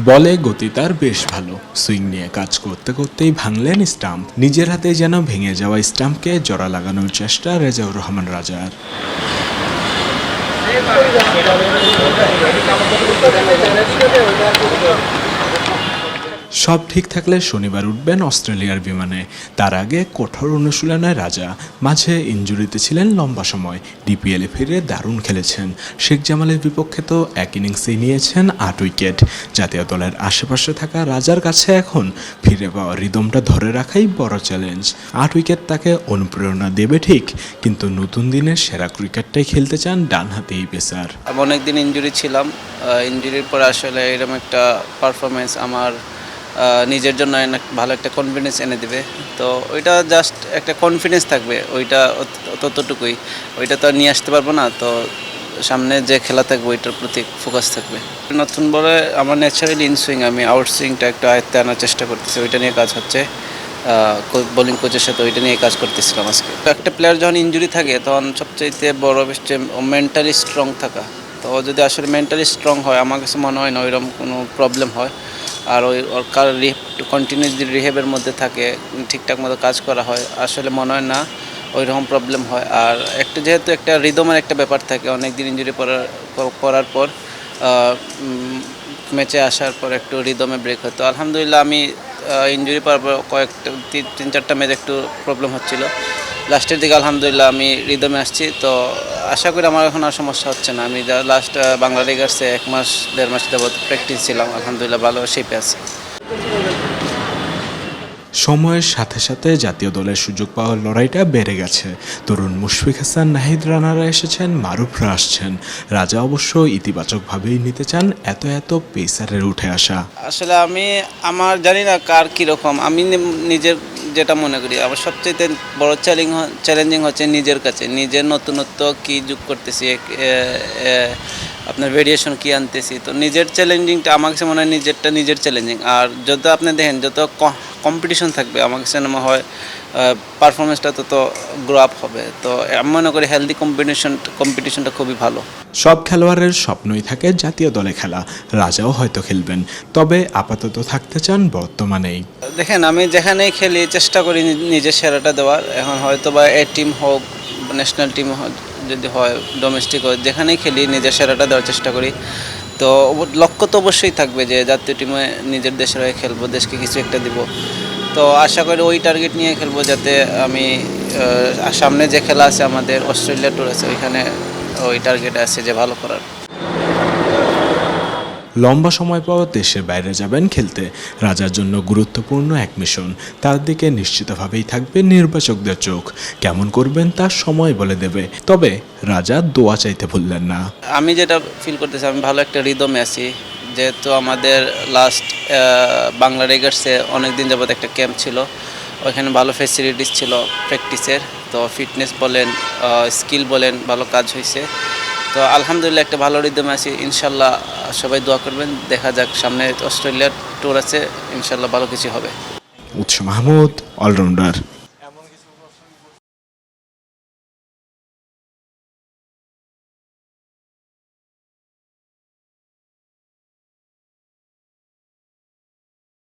বলে গতি তার বেশ ভালো। সুইং নিয়ে কাজ করতে করতেই ভাঙলেন স্টাম্প। নিজের হাতে যেন ভেঙে যাওয়া স্টাম্পকে জোড়া লাগানোর চেষ্টা রেজাউর রহমান রাজার। সব ঠিক থাকলে শনিবার উঠবেন অস্ট্রেলিয়ার বিমানে। তার আগে কঠোর অনুশীলনে রাজা। মাঝে ইঞ্জুরিতে ছিলেন লম্বা সময়। ডিপিএলে ফিরে দারুণ খেলেছেন। শেখ জামালের বিপক্ষে তো এক ইনিংসেই নিয়েছেন আট উইকেট। জাতীয় দলের আশেপাশে থাকা রাজার কাছে এখন ফিরে পাওয়া রিদমটা ধরে রাখাই বড় চ্যালেঞ্জ। আট উইকেট তাকে অনুপ্রেরণা দেবে ঠিক, কিন্তু নতুন দিনের সেরা ক্রিকেটটাই খেলতে চান ডানহাতি পেসার। আমি অনেকদিন ইনজুরি ছিলাম। ইনজুরির পরে আসলে এরকম একটা পারফরমেন্স আমার নিজের জন্য ভালো একটা কনফিডেন্স এনে দিবে। তো ওইটা জাস্ট একটা কনফিডেন্স থাকবে, ওইটা ততটুকুই। ওইটা তো নিয়ে আসতে পারব না, তো সামনে যে খেলা থাকবে, ওইটার প্রতি ফোকাস থাকবে। নতুন বলে আমার ন্যাচারালি ইনসুইং আমি আউট সুইংটা একটু আয়ত্তে আনার চেষ্টা করতেছি, ওইটা নিয়ে কাজ হচ্ছে। বোলিং কোচের সাথে ওইটা নিয়ে কাজ করতেছিলাম আজকে। একটা প্লেয়ার যখন ইনজুরি থাকে, তখন সবচাইতে বড় হচ্ছে মেন্টালি স্ট্রং থাকা। তো যদি আসলে মেন্টালি স্ট্রং হয়, আমার কাছে মনে হয় না ওইরকম কোনো প্রবলেম হয়। আর ওই ওর কন্টিনিউ যদি রিহেবের মধ্যে থাকে, ঠিকঠাক মতো কাজ করা হয়, আসলে মনে হয় না ওই রকম প্রবলেম হয়। আর একটা যেহেতু একটা রিদমের একটা ব্যাপার থাকে অনেক দিন ইঞ্জুরি পড়ার পড়ার পর ম্যাচে আসার পর একটু রিদমে ব্রেক হয়। তো আলহামদুলিল্লাহ আমি ইঞ্জুরি পাওয়ার পর কয়েকটা, তিন চারটা ম্যাচ একটু প্রবলেম হচ্ছিল। লাস্টের দিকে আলহামদুলিল্লাহ আমি রিদমে আসছি। তো আশা করি আমার এখন আর সমস্যা হচ্ছে না। আমি লাস্ট বাংলা লিগার্সে এক মাস, দেড় মাস যাবৎ প্র্যাকটিস ছিলাম, আলহামদুলিল্লাহ ভালো শেপে আছি। সময়ের সাথে সাথে জাতীয় দলের সুযোগ পাওয়ার লড়াইটা বেড়ে গেছে। তরুণ মুশফিক হাসান, নাহিদ রানারা এসেছেন মারুফরা আসছেন। রাজা অবশ্য ইতিবাচকভাবেই নিতে চান এত এত পেসারের উঠে আসা। আসলে আমি, আমার জানি না কার কীরকম আমি নিজের যেটা মনে করি আমার সবচেয়ে বড় চ্যালেঞ্জ চ্যালেঞ্জিং হচ্ছে নিজের কাছে। নিজের নতুনত্ব কী যোগ করতেছি আপনার ভেরিয়েশন কী আনতেছি? তো নিজের চ্যালেঞ্জিংটা আমার কাছে মনে হয় নিজেরটা নিজের চ্যালেঞ্জিং আর যত আপনি দেখেন যত কম্পিটিশন থাকবে আমার কাছে মনে হয় পারফরমেন্সটা তত গ্রো আপ হবে। তো আমি মনে করি হেলদি কম্পিটিশন কম্পিটিশনটা খুবই ভালো। সব খেলোয়াড়ের স্বপ্নই থাকে জাতীয় দলে খেলা রাজাও হয়তো খেলবেন। তবে আপাতত থাকতে চান বর্তমানেই। দেখেন আমি যেখানেই খেলি চেষ্টা করি নিজের সেরাটা দেওয়ার। এখন হয়তো বা এ টিম হোক ন্যাশনাল টিম যদি হয় ডোমেস্টিক হয়, যেখানেই খেলি, নিজের সেরাটা দেওয়ার চেষ্টা করি। তো লক্ষ্য তো অবশ্যই থাকবে যে, জাতীয় টিমে নিজের দেশের হয়ে খেলব, দেশকে কিছু একটা দিব। তো আশা করি ওই টার্গেট নিয়ে খেলব যাতে আমি সামনে যে খেলা আছে আমাদের, অস্ট্রেলিয়া ট্যুর আছে, ওইখানে ওই টার্গেট আছে যে ভালো করার। লম্বা সময় পর দেশের বাইরে যাবেন খেলতে। রাজার জন্য গুরুত্বপূর্ণ এক মিশন তার দিকে নিশ্চিতভাবেই থাকবে নির্বাচকদের চোখ। কেমন করবেন তার সময় বলে দেবে। তবে রাজা দোয়া চাইতে ভুললেন না। আমি যেটা ফিল করতেছি, আমি ভালো একটা রিদমে আছি। যেহেতু আমাদের লাস্ট বাংলা রেগার্সে অনেক দিন যাবত একটা ক্যাম্প ছিল। ওইখানে ভালো ফেসিলিটিস ছিল প্র্যাকটিসের তো ফিটনেস বলেন স্কিল বলেন, ভালো কাজ হয়েছে তো আলহামদুলিল্লাহ একটা ভালো রিদমে আছি, ইনশাল্লাহ সবাই দোয়া করবেন, দেখা যাক সামনে অস্ট্রেলিয়ার ট্যুর আছে, ইনশাল্লাহ ভালো কিছু হবে। উৎস মাহমুদ অলরাউন্ডার